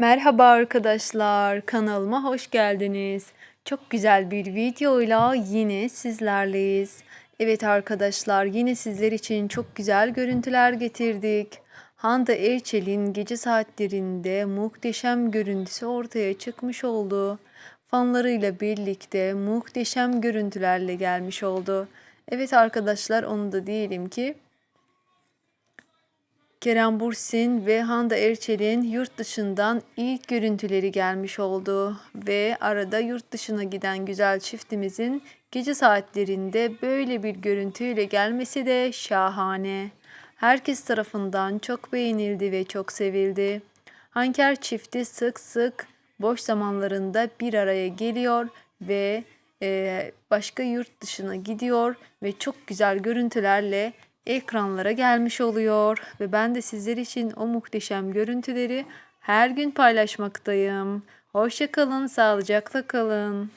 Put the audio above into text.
Merhaba arkadaşlar, kanalıma hoş geldiniz. Çok güzel bir videoyla yine sizlerleyiz. Evet arkadaşlar, yine sizler için çok güzel görüntüler getirdik. Hande Erçel'in gece saatlerinde muhteşem görüntüsü ortaya çıkmış oldu. Fanlarıyla birlikte muhteşem görüntülerle gelmiş oldu. Evet arkadaşlar, onu da diyelim ki Kerem Bürsin ve Hande Erçel'in yurt dışından ilk görüntüleri gelmiş oldu ve arada yurt dışına giden güzel çiftimizin gece saatlerinde böyle bir görüntüyle gelmesi de şahane. Herkes tarafından çok beğenildi ve çok sevildi. Hanker çifti sık sık boş zamanlarında bir araya geliyor ve e, başka yurt dışına gidiyor ve çok güzel görüntülerle ekranlara gelmiş oluyor ve ben de sizler için o muhteşem görüntüleri her gün paylaşmaktayım. Hoşça kalın, sağlıcakla kalın.